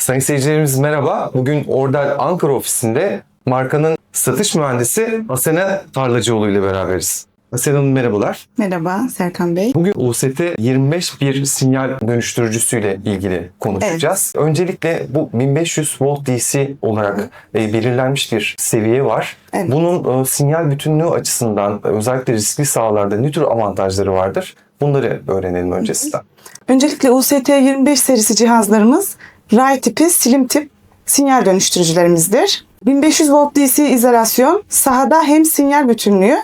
Sayın seyircilerimiz merhaba. Bugün Ordal Ankara ofisinde markanın satış mühendisi Asena Tarlacıoğlu ile beraberiz. Asena Hanım merhabalar. Merhaba Serkan Bey. Bugün UST 25 bir sinyal dönüştürücüsüyle ilgili konuşacağız. Öncelikle bu 1500 volt DC olarak e, belirlenmiş bir seviye var. Evet. Bunun e, sinyal bütünlüğü açısından e, özellikle riskli sahalarda ne tür avantajları vardır? Bunları öğrenelim öncesinden. Öncelikle UST 25 serisi cihazlarımız RAI tipi, slim tip sinyal dönüştürücülerimizdir. 1500 volt DC izolasyon sahada hem sinyal bütünlüğü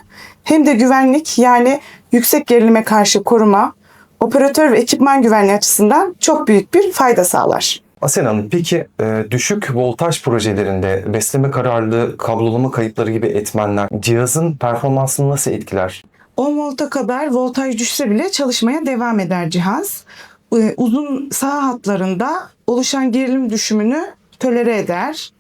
hem de güvenlik yani yüksek gerilime karşı koruma, operatör ve ekipman güvenliği açısından çok büyük bir fayda sağlar. Asena Hanım peki e, düşük voltaj projelerinde besleme kararlılığı, kablolama kayıpları gibi etmenler cihazın performansını nasıl etkiler? 10 volta kadar voltaj düşse bile çalışmaya devam eder cihaz. Ee, Uzun saha hatlarında oluşan gerilim düşümünü tolere eder.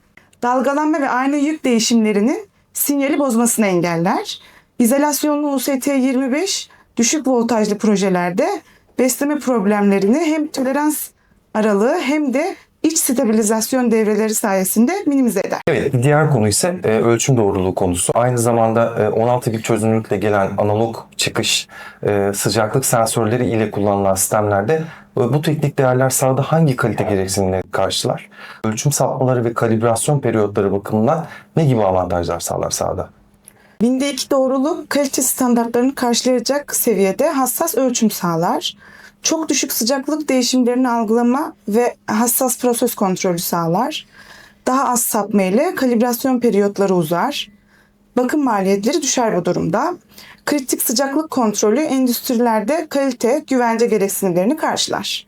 Dalgalanma ve aynı yük değişimlerinin sinyali bozmasını engeller. İzolasyonlu UST25 düşük voltajlı projelerde besleme problemlerini hem tolerans aralığı hem de iç stabilizasyon devreleri sayesinde minimize eder. Evet, diğer konu ise e, ölçüm doğruluğu konusu. Aynı zamanda e, 16 bit çözünürlükle gelen analog çıkış e, sıcaklık sensörleri ile kullanılan sistemlerde e, bu teknik değerler sahada hangi kalite gereksinimini karşılar? Ölçüm sapmaları ve kalibrasyon periyotları bakımından ne gibi avantajlar sağlar sahada? Binde iki doğruluk kalite standartlarını karşılayacak seviyede hassas ölçüm sağlar. Çok düşük sıcaklık değişimlerini algılama ve hassas proses kontrolü sağlar. Daha az sapma ile kalibrasyon periyotları uzar. Bakım maliyetleri düşer bu durumda. Kritik sıcaklık kontrolü endüstrilerde kalite, güvence gereksinimlerini karşılar.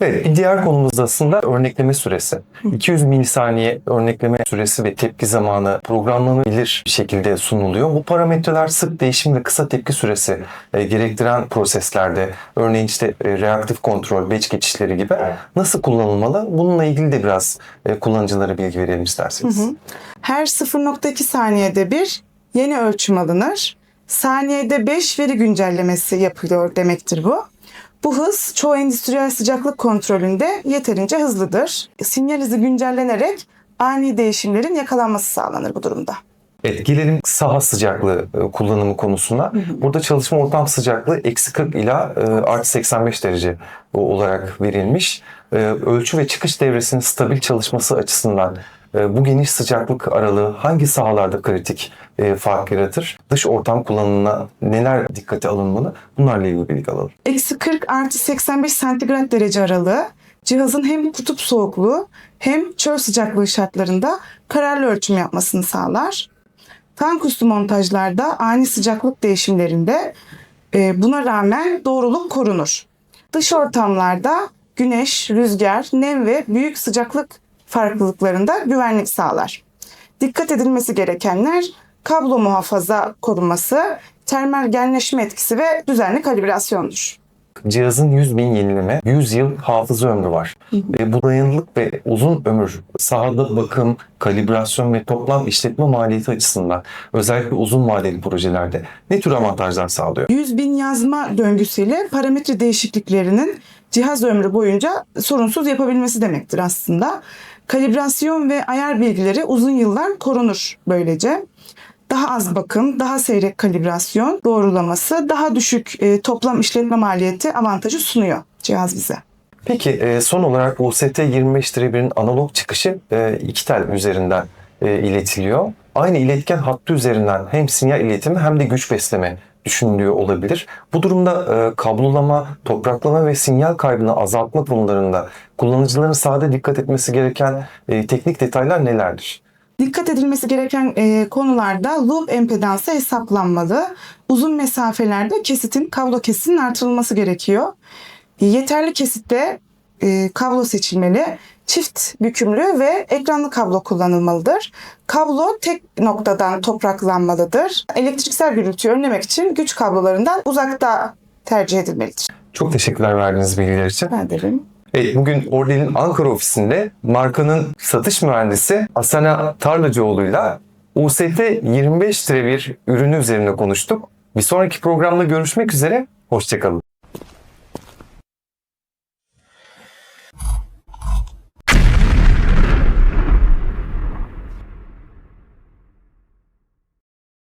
Evet, bir diğer konumuz da aslında örnekleme süresi. 200 milisaniye örnekleme süresi ve tepki zamanı programlanabilir bir şekilde sunuluyor. Bu parametreler sık değişim ve kısa tepki süresi e, gerektiren proseslerde, örneğin işte e, reaktif kontrol, batch geçişleri gibi nasıl kullanılmalı? Bununla ilgili de biraz e, kullanıcılara bilgi verelim isterseniz. Her 0.2 saniyede bir yeni ölçüm alınır. Saniyede 5 veri güncellemesi yapılıyor demektir bu. Bu hız çoğu endüstriyel sıcaklık kontrolünde yeterince hızlıdır. Sinyal hızı güncellenerek ani değişimlerin yakalanması sağlanır bu durumda. Evet, gelelim saha sıcaklığı e, kullanımı konusuna. Burada çalışma ortam sıcaklığı eksi 40 ila e, artı 85 derece olarak verilmiş. E, Ölçü ve çıkış devresinin stabil çalışması açısından bu geniş sıcaklık aralığı hangi sahalarda kritik e, fark yaratır? Dış ortam kullanımına neler dikkate alınmalı? Bunlarla ilgili bilgi alalım. Eksi 40 artı 85 santigrat derece aralığı cihazın hem kutup soğukluğu hem çöl sıcaklığı şartlarında kararlı ölçüm yapmasını sağlar. Tank üstü montajlarda ani sıcaklık değişimlerinde e, buna rağmen doğruluk korunur. Dış ortamlarda güneş, rüzgar, nem ve büyük sıcaklık farklılıklarında güvenlik sağlar. Dikkat edilmesi gerekenler kablo muhafaza korunması, termal genleşme etkisi ve düzenli kalibrasyondur. Cihazın 100 bin yenileme, 100 yıl hafıza ömrü var. Ve bu dayanıklık ve uzun ömür sahada bakım, kalibrasyon ve toplam işletme maliyeti açısından özellikle uzun vadeli projelerde ne tür avantajlar sağlıyor? 100 bin yazma döngüsüyle parametre değişikliklerinin cihaz ömrü boyunca sorunsuz yapabilmesi demektir aslında. Kalibrasyon ve ayar bilgileri uzun yıllar korunur böylece. Daha az bakım, daha seyrek kalibrasyon doğrulaması, daha düşük e, toplam işletme maliyeti avantajı sunuyor cihaz bize. Peki e, son olarak UST 25-1'in analog çıkışı e, iki tel üzerinden e, iletiliyor. Aynı iletken hattı üzerinden hem sinyal iletimi hem de güç besleme düşünülüyor olabilir. Bu durumda e, kablolama, topraklama ve sinyal kaybını azaltma konularında kullanıcıların sahada dikkat etmesi gereken e, teknik detaylar nelerdir? Dikkat edilmesi gereken e, konularda loop empedansı hesaplanmalı. Uzun mesafelerde kesitin, kablo kesitinin artırılması gerekiyor. Yeterli kesitte e, kablo seçilmeli. Çift bükümlü ve ekranlı kablo kullanılmalıdır. Kablo tek noktadan topraklanmalıdır. Elektriksel gürültüyü önlemek için güç kablolarından uzakta tercih edilmelidir. Çok teşekkürler verdiğiniz bilgiler için. Ben derim. Evet, bugün Ordel'in Ankara ofisinde markanın satış mühendisi Asena Tarlacıoğlu'yla UST 25-1 ürünü üzerine konuştuk. Bir sonraki programda görüşmek üzere, hoşçakalın.